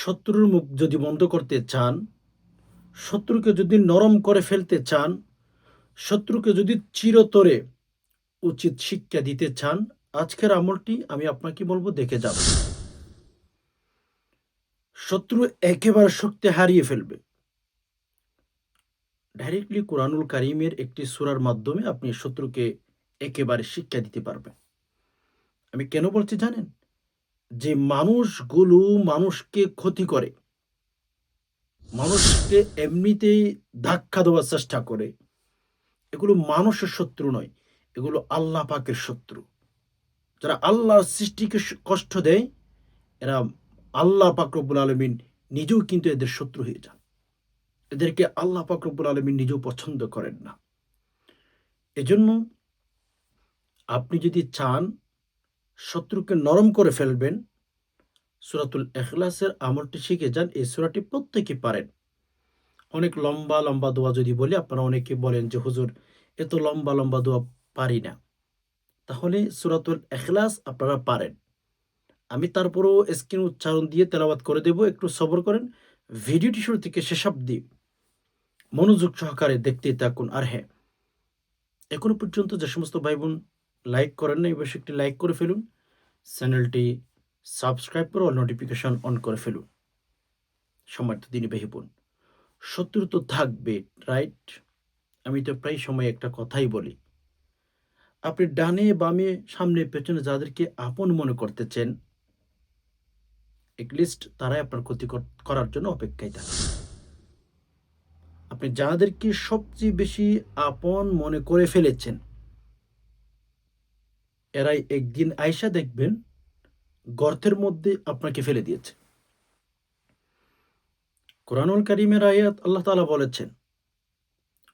শত্রুর মুখ যদি বন্ধ করতে চান, শত্রুকে যদি নরম করে ফেলতে চান, শত্রুকে যদি চিরতরে উচিত শিক্ষা দিতে চান, আজকের আমলটি আমি আপনাকে বলব, দেখে যাব শত্রু একেবারে শক্তি হারিয়ে ফেলবে। ডাইরেক্টলি কোরআনুল কারিমের একটি সূরার মাধ্যমে আপনি শত্রুকে একেবারে শিক্ষা দিতে পারবেন। আমি কেন বলছি জানেন? যে মানুষগুলো মানুষকে ক্ষতি করে, মানুষকে এমনিতেই ধাক্কা দেওয়ার চেষ্টা করে, এগুলো মানুষের শত্রু নয়, এগুলো আল্লাহ পাকের শত্রু। যারা আল্লাহর সৃষ্টিকে কষ্ট দেয়, এরা আল্লাহ পাক রব্বুল আলমিন নিজেও কিন্তু এদের শত্রু হয়ে যান। এদেরকে আল্লাহ পাক রব্বুল আলমিন নিজেও পছন্দ করেন না। এজন্য আপনি যদি চান শত্রুকে নরম করে ফেলবেন। সুরাতুল এখলাসের আমলটি শিখে যান, এই সুরাটি প্রত্যেকে পারেন। অনেক লম্বা লম্বা দোয়া যদি বলি, আপনারা অনেকে বলেন যে, হুজুর, এত লম্বা লম্বা দোয়া পারি না। তাহলে সুরাতুল এখলাস আপনারা পারেন। আমি তারপরেও স্ক্রিন উচ্চারণ দিয়ে তেলাবাদ করে দেব, একটু সবর করেন। ভিডিওটি শুরু থেকে শেষ অব্দি মনোযোগ সহকারে দেখতেই থাকুন। আর হ্যাঁ এখনও পর্যন্ত যে সমস্ত ভাই বোন লাইক করেন না এবার একটি লাইক করে ফেলুন। চ্যানেলটি সাবস্ক্রাইব করে নোটিফিকেশন অন করে ফেলুন। সম্মানিত দিনী ভাই বোন শত্রু তো থাকবে রাইট আমি তো প্রায় সময় একটা কথাই বলি। আপনি ডানে বামে সামনে পেছনে যাদেরকে আপন মনে করতেছেন লিস্ট তারাই আপনার ক্ষতি কর- করার জন্য অপেক্ষায় থাকে। আপনি যাদেরকে সবচেয়ে বেশি আপন মনে করে ফেলেছেন এরাই একদিন আয়সা দেখবেন গর্তের মধ্যে আপনাকে ফেলে দিয়েছে। কোরআনুল করিমের আয়াত আল্লাহ তালা বলেছেন,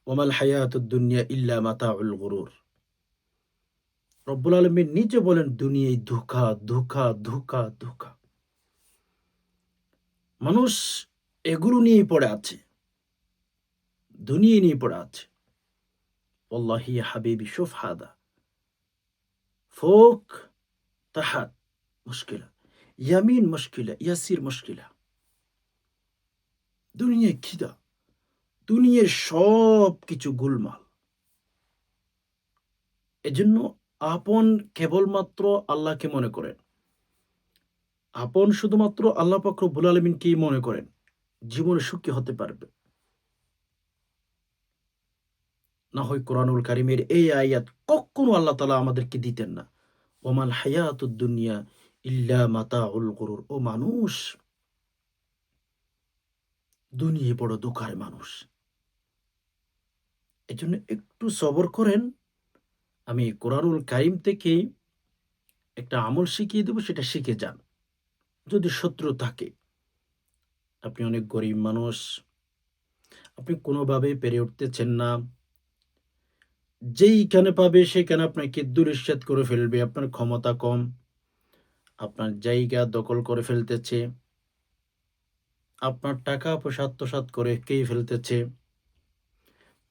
ওমাল হায়াতুদ্দুনিয়া ইল্লা মাতা উল গরুর। রব্বুল আলমীর নিজে বলেন, দুনিয়ায় ধোকা ধোকা ধোকা ধোকা। মানুষ এগুলো নিয়ে পড়ে আছে দুনিয়া নিয়ে পড়ে আছে। আল্লাহি হাবিবি সোফ হাদা فوق تحت مشكلة يمين مشكلة يسير مشكلة দুনিয়া খিদা দুনিয়ার সব কিছু গোলমাল এজন্য আপন কেবলমাত্র আল্লাহকে মনে করেন আপন শুধুমাত্র আল্লাহ পাক রব্বুল আলমিনকেই মনে করেন জীবনে সুখী হতে পারবে না হয় কোরআনুল কারিমের এই আয়াত কখনো আল্লাহ তালা আমাদেরকে দিতেন না। ওমাল হায়াতুদ দুনিয়া ইল্লা মাতা উল গরুর। ও মানুষ দুনিয়ে বড় দোকার মানুষ। এজন্য একটু সবর করেন। আমি কোরআনুল কারিম থেকে একটা আমল শিখিয়ে দেবো, সেটা শিখে যান। যদি শত্রু থাকে, আপনি অনেক গরিব মানুষ, আপনি কোনোভাবে পেরে উঠতেছেন না। যেইখানে পাবে সেখানে আপনাকে দুরিশ্বাদ করে ফেলবে। আপনার ক্ষমতা কম, আপনার জায়গা দখল করে ফেলতেছে, আপনার টাকা পয়সা আত্মসাৎ করে কে ফেলতেছে।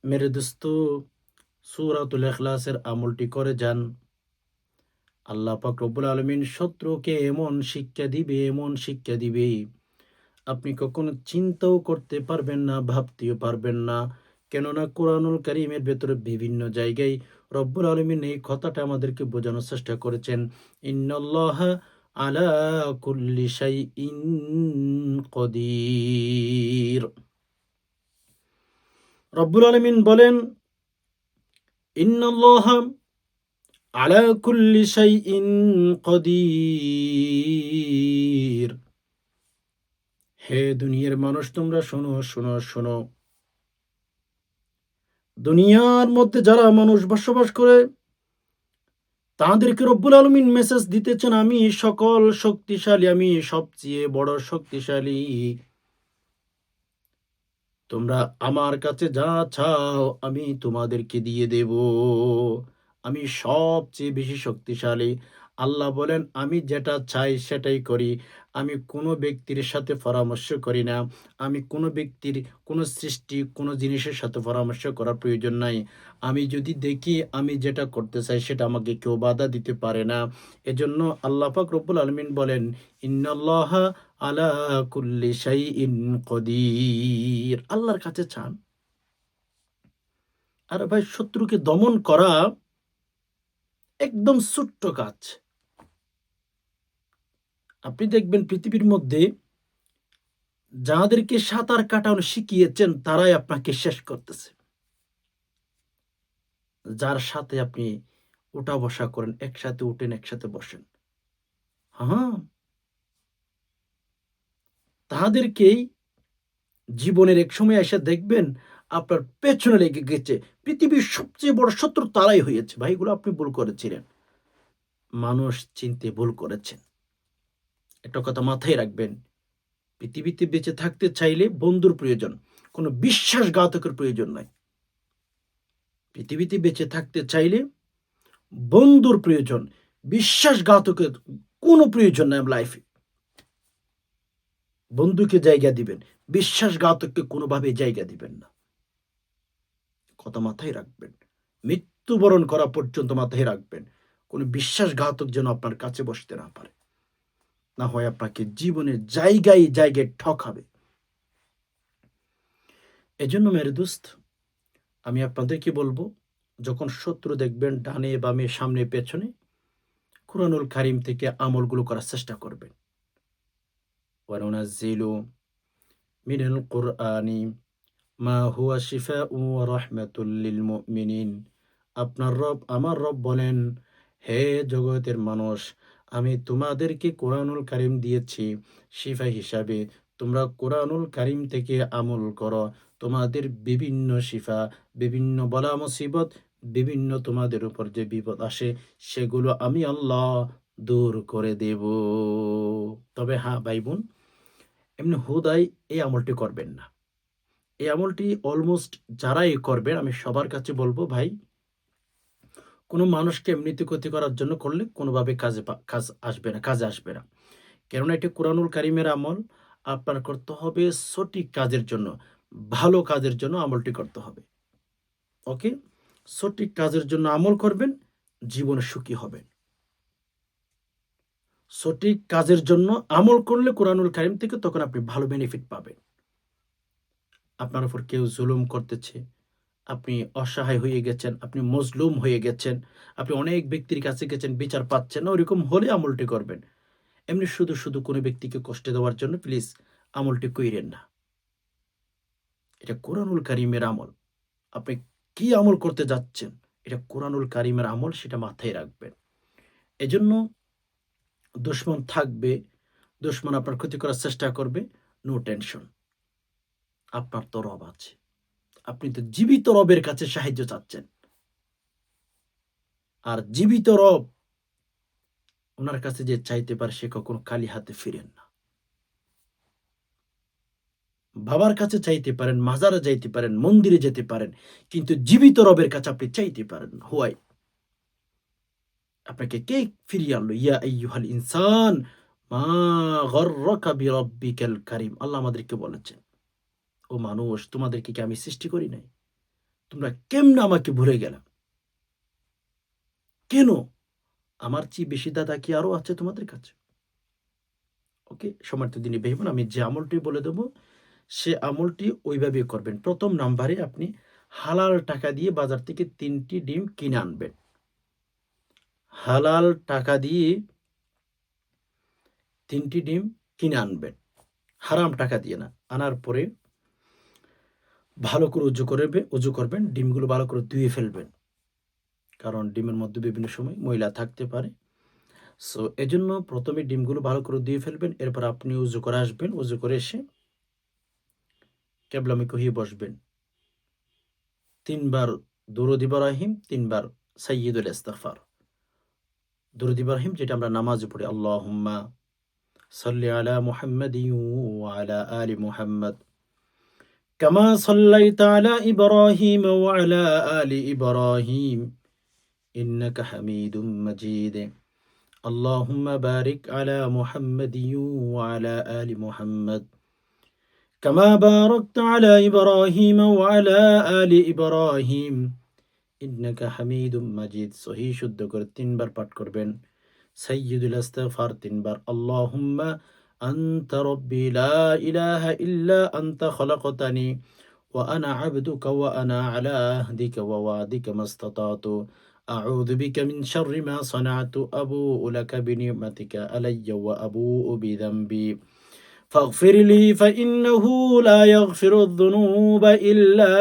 মেরে দোস্ত, সুরাতুল এখলাসের আমলটি করে যান। আল্লাহ পাক রব্বুল আলমিন শত্রুকে এমন শিক্ষা দিবে, এমন শিক্ষা দিবে। আপনি কখনো চিন্তাও করতে পারবেন না, ভাবতেও পারবেন না। কেননা কোরআনুল কারিমের ভেতরে বিভিন্ন জায়গায় রব্বুল আলমিন এই কথাটা আমাদেরকে বোঝানোর চেষ্টা করেছেন। ইন্নাল্লাহ আলা কুল্লি শাইইন কদির। রব্বুল আলমিন বলেন, ইন্নাল্লাহ আলা কুল্লি শাইইন কদির। হে দুনিয়ার মানুষ, তোমরা শোনো শোনো শোনো। দুনিয়ার মধ্যে যারা মানুষ বসবাস করে, তাদেরকে রব্বুল আলমিন মেসেজ দিতেছেন, আমি সকল শক্তিশালী, আমি সবচেয়ে বড় শক্তিশালী। তোমরা আমার কাছে যা চাও, আমি তোমাদেরকে দিয়ে দেব। আমি সবচেয়ে বেশি শক্তিশালী। আল্লাহ বলেন, আমি যেটা চাই সেটাই করি। আমি কোনো ব্যক্তির সাথে পরামর্শ করি না। আমি কোনো ব্যক্তির, কোনো সৃষ্টি, কোনো জিনিসের সাথে পরামর্শ করার প্রয়োজন নাই। আমি যদি দেখি আমি যেটা করতে চাই সেটা আমাকে কেউ বাধা দিতে পারে না। এজন্য আল্লাহ পাক রব্বুল আলমিন বলেন, ইন্নাল্লাহ আলা কুল্লি শাইইন কদির। আল্লাহর কাছে চান। আর ভাই, শত্রুকে দমন করা একদম ছোট্ট কাজ। আপনি দেখবেন পৃথিবীর মধ্যে যাদেরকে সাঁতার কাটানো শিখিয়েছেন, তারাই আপনাকে শেষ করতেছে। যার সাথে আপনি উঠা বসা করেন, একসাথে উঠেন, একসাথে বসেন। হ্যাঁ। তাহাদেরকেই জীবনের এক সময় এসে দেখবেন আপনার পেছনে লেগে গেছে। পৃথিবীর সবচেয়ে বড় শত্রু তারাই হয়েছে। ভাইগুলো আপনি ভুল করেছিলেন। মানুষ চিনতে ভুল করেছেন। একটা কথা মাথায় রাখবেন, পৃথিবীতে বেঁচে থাকতে চাইলে বন্ধুর প্রয়োজন, কোনো বিশ্বাসঘাতকের প্রয়োজন নাই পৃথিবীতে বেঁচে থাকতে চাইলে বন্ধুর প্রয়োজন, বিশ্বাসঘাতকের কোনো প্রয়োজন নাই লাইফে বন্ধুকে জায়গা দিবেন, বিশ্বাসঘাতককে কোনোভাবে জায়গা দিবেন না। কথা মাথায় রাখবেন, মৃত্যুবরণ করা পর্যন্ত মাথায় রাখবেন, কোনো বিশ্বাসঘাতক যেন আপনার কাছে বসতে না পারে। না হয় আপনাকে জীবনের জায়গায় জায়গায় ঠকাবে এজন্য মেরে দোস্ত আমি আপনাদেরকে বলবো যখন শত্রু দেখবেন ডানে বামে সামনে পেছনে কুরআনুল কারিম থেকে আমলগুলো করার চেষ্টা করবেন وننزل من القرآن ما هو شفاء ورحمة للمؤمنين আপনার রব আমার রব বলেন হে জগতের মানুষ আমি তোমাদেরকে কোরআনুল কারিম দিয়েছি শিফা হিসাবে। তোমরা কোরআনুল কারিম থেকে আমল করো। তোমাদের বিভিন্ন শিফা, বিভিন্ন বলা মুসিবত, বিভিন্ন তোমাদের উপর যে বিপদ আসে, সেগুলো আমি আল্লাহ দূর করে দেব। তবে হ্যাঁ ভাই বোন এমনি হুদাই এই আমলটি করবেন না। এই আমলটি অলমোস্ট যারাই করবেন, আমি সবার কাছে বলব, ভাই কোনো মানুষকে এমনিতে ক্ষতি করার জন্য করলে কোনোভাবে কাজে কাজ আসবে না, কাজে আসবে না। কেননা এটি কোরআনুল কারিমের আমল। আপনার করতে হবে সঠিক কাজের জন্য, ভালো কাজের জন্য আমলটি করতে হবে। ওকে? সঠিক কাজের জন্য আমল করবেন, জীবনে সুখী হবেন। সঠিক কাজের জন্য আমল করলে কোরআনুল কারিম থেকে তখন আপনি ভালো বেনিফিট পাবেন। আপনার উপর কেউ জুলুম করতেছে আপনি অসহায় হয়ে গেছেন, আপনি মজলুম হয়ে গেছেন, আপনি অনেক ব্যক্তির কাছে গেছেন, বিচার পাচ্ছেন না ওইরকম হলে আমলটি করবেন। এমনি শুধু শুধু কোনো ব্যক্তিকে কষ্ট দেওয়ার জন্য প্লিজ আমলটি কইরেন না। এটা কোরআনুল কারিমের আমল। আপনি কি আমল করতে যাচ্ছেন, এটা কোরআনুল কারিমের আমল, সেটা মাথায় রাখবেন। এজন্য দুশ্মন থাকবে, দুশ্মন আপনার ক্ষতি করার চেষ্টা করবে নো টেনশন আপনার তো রব আছে। আপনি তো জীবিত রবের কাছে সাহায্য চাচ্ছেন। আর জীবিত রব ওনার কাছে যে চাইতে পারে সে কখনো খালি হাতে ফিরেন না। বাবার কাছে চাইতে পারেন, মাজারে যাইতে পারেন, মন্দিরে যেতে পারেন, কিন্তু জীবিত রবের কাছে আপনি চাইতে পারেন হুয়াই? আপনাকে কে ফিরিয়ে আনলো? ইয়া আইয়ুহাল ইনসান মা গর্রকা কারিম। আল্লাহ আমাদেরকে বলেছেন ও মানুষ তোমাদেরকে কি আমি সৃষ্টি করি নাই? তোমরা কেমন আমাকে ভুলে গেলাম কেন? আমার চেয়ে বেশি দাদা কি আরও আছে তোমাদের কাছে? ওকে, সমর্থ দিনে ভেবেন আমি যে আমলটি বলে দেবো, সে আমলটি ওইভাবে করবেন। প্রথম নাম্বারে আপনি হালাল টাকা দিয়ে বাজার থেকে তিনটি ডিম কিনে আনবেন। হালাল টাকা দিয়ে তিনটি ডিম কিনে আনবেন। হারাম টাকা দিয়ে না, আনার পরে ভালো করে উজু করবে উজু করবেন, ডিমগুলো ভালো করে ধুয়ে ফেলবেন। কারণ ডিমের মধ্যে বিভিন্ন সময় ময়লা থাকতে পারে। সো এজন্য প্রথমে ডিমগুলো ভালো করে ধুয়ে ফেলবেন, এরপর আপনি উজু করে আসবেন উজু করে এসে কেবলামিক হয়ে বসবেন। তিনবার দুরুদ ইব্রাহিম, তিনবার সাইয়দুল ইস্তাগফার। দুরুদ ইব্রাহিম, যেটা আমরা নামাজে পড়ি, আল্লাহুম্মা সাল্লি আলা মুহাম্মাদি আলা আলি মুহাম্মদ। كما صليت على إبراهيم وعلى آل إبراهيم إنك حميد مجيد اللهم بارك على محمد وعلى آل محمد كما باركت على إبراهيم وعلى آل إبراهيم إنك حميد مجيد صحيح শুদ্ধ করে তিনবার পাঠ করবেন সাইয়্যিদুল ইস্তিগফার তিনবার আল্লাহুম্মা أنت ربي لا إله إلا أنت خلقتني وأنا عبدك وأنا على عهدك ووعدك ما استطعت أعوذ بك من شر ما صنعت أبوء لك بنعمتك علي وأبوء بذنبي فاغفر لي فإنه لا يغفر الذنوب إلا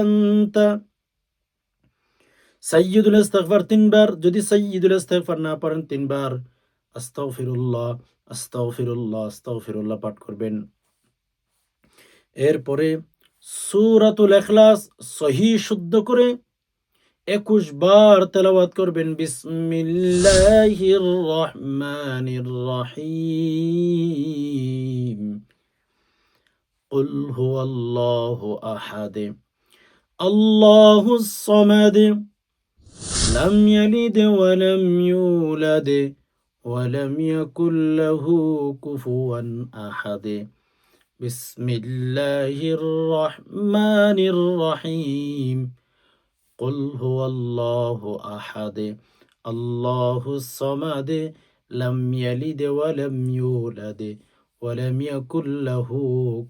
أنت সাইয়্যিদুল ইস্তেগফার তিনবার যদি সাইয়্যিদুল ইস্তেগফার না পারেন তিনবার আস্তাগফিরুল্লাহ আস্তাগফিরুল্লাহ আস্তাগফিরুল্লাহ পাঠ করবেন এরপরে সূরাতুল ইখলাস সহি শুদ্ধ করে একুশ বার তেলাওয়াত করবেন বিসমিল্লাহির রহমানির রহিম قل هو الله أحد الله الصمد لم يلد ولم يولد ولم يكن له كفوا أحد بسم الله الرحمن الرحيم قل هو الله أحد الله الصمد لم يلد ولم يولد ولم يكن له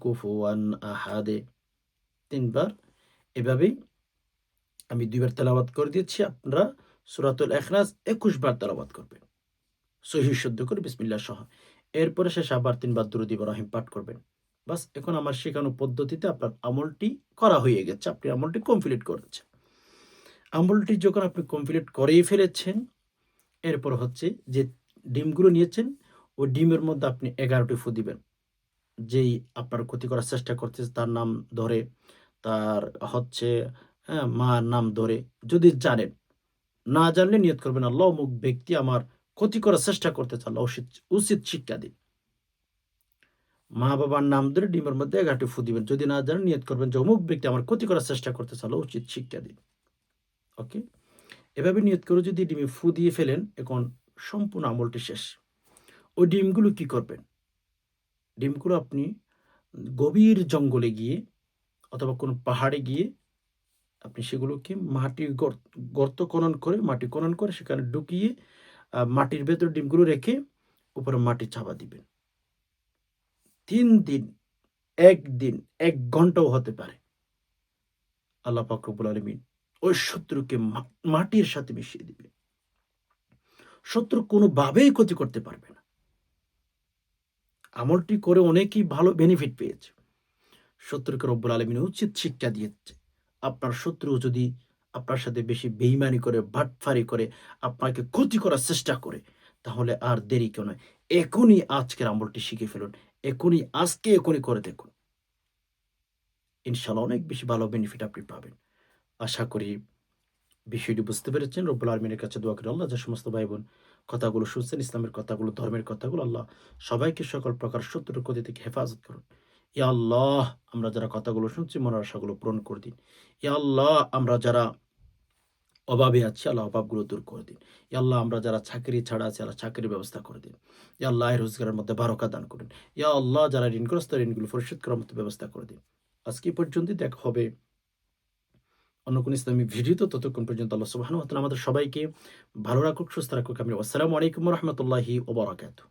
كفوا أحد তিনবার এভাবেই আমি দুইবার তেলাওয়াত করে দিচ্ছি আপনারা সুরাতুল এখলাস একুশ বার তেলাওয়াত করবেন সহি শুদ্ধ করে বিসমিল্লাহ সহ। এরপরে শেষ আবার তিনবার দুরুদ ইব্রাহিম পাঠ করবেন। বাস, এখন আমার শেখানো পদ্ধতিতে আপনার আমলটি করা হয়ে গেছে। আপনি আমলটি কমপ্লিট করেছেন। আমলটি যখন আপনি কমপ্লিট করেই ফেলেছেন, এরপর হচ্ছে যে ডিমগুলো নিয়েছেন, ওই ডিমের মধ্যে আপনি এগারোটি ফু দিবেন। যেই আপনার ক্ষতি করার চেষ্টা করতেছে, তার নাম ধরে, তার হচ্ছে হ্যাঁ মার নাম ধরে। যদি জানেন, না জানলে নিয়ত করবেন, আল্লাহ অমুক ব্যক্তি আমার ক্ষতি করার চেষ্টা করতে আল্লাহ উচিত উচিত শিক্ষা দিন। মা বাবার নাম ধরে ডিমের মধ্যে এগারোটি ফু দিবেন। যদি না জানেন, নিয়ত করবেন যে অমুক ব্যক্তি আমার ক্ষতি করার চেষ্টা করতে আল্লাহ উচিত শিক্ষা দিন। ওকে? এভাবে নিয়ত করে যদি ডিমে ফু দিয়ে ফেলেন, এখন সম্পূর্ণ আমলটি শেষ। ওই ডিমগুলো কি করবেন? ডিমগুলো আপনি গভীর জঙ্গলে গিয়ে অথবা কোনো পাহাড়ে গিয়ে আপনি সেগুলোকে মাটি গর- গর্ত খনন করে, মাটি খনন করে সেখানে ঢুকিয়ে মাটির ভেতর ডিমগুলো রেখে উপরে মাটি চাপা দিবেন। তিন দিন, একদিন, এক ঘন্টাও হতে পারে। আল্লাহ পাকরবুল আলমিন ওই শত্রুকে মাটির সাথে মিশিয়ে দিবে শত্রু কোনোভাবেই ক্ষতি করতে পারবে না। আমলটি করে অনেকেই ভালো বেনিফিট পেয়েছে। শত্রুকে রব্বুল আলমিন উচিত শিক্ষা দিয়েছে। আপনার শত্রু যদি আপনার সাথে বেশি বেইমানি করে ভাটফারি করে, আপনাকে ক্ষতি করার চেষ্টা করে, তাহলে আর দেরি কেউ নয়। এখনই আজকের আমলটি শিখে ফেলুন। এখনই আজকে এখনই করে দেখুন। ইনশাল্লাহ অনেক বেশি ভালো বেনিফিট আপনি পাবেন। আশা করি বিষয়টি বুঝতে পেরেছেন। রব্বুল আলমিনের কাছে দোয়া করে আল্লাহ যে সমস্ত ভাই বোন কথাগুলো শুনছেন, ইসলামের কথাগুলো, ধর্মের কথাগুলো, আল্লাহ সবাইকে সকল প্রকার শত্রুর ক্ষতি থেকে হেফাজত করুন। ইয়া আল্লাহ, আমরা যারা কথাগুলো শুনছি, মনের আশাগুলো পূরণ করে দিন। ইয়া আল্লাহ, আমরা যারা অভাবে আছি, আল্লাহ অভাবগুলো দূর করে দিন। ইয়া আল্লাহ, আমরা যারা চাকরি ছাড়া আছি, আল্লাহ চাকরির ব্যবস্থা করে দিন। ইয়া আল্লাহ রোজগারের মধ্যে বারকা দান করুন। ইয়া আল্লাহ, যারা ঋণগ্রস্ত, ঋণগুলো পরিশোধ করার মতো ব্যবস্থা করে দিন। আজকে পর্যন্ত দেখা হবে অন্য কোন ইসলামিক ভিডিও তো ততক্ষণ পর্যন্ত আল্লাহ সুবাহান আমাদের সবাইকে ভালো রাখুক, সুস্থ রাখুক। আমি আসসালামু আলাইকুম রহমতুল্লাহি ওবরাকাতু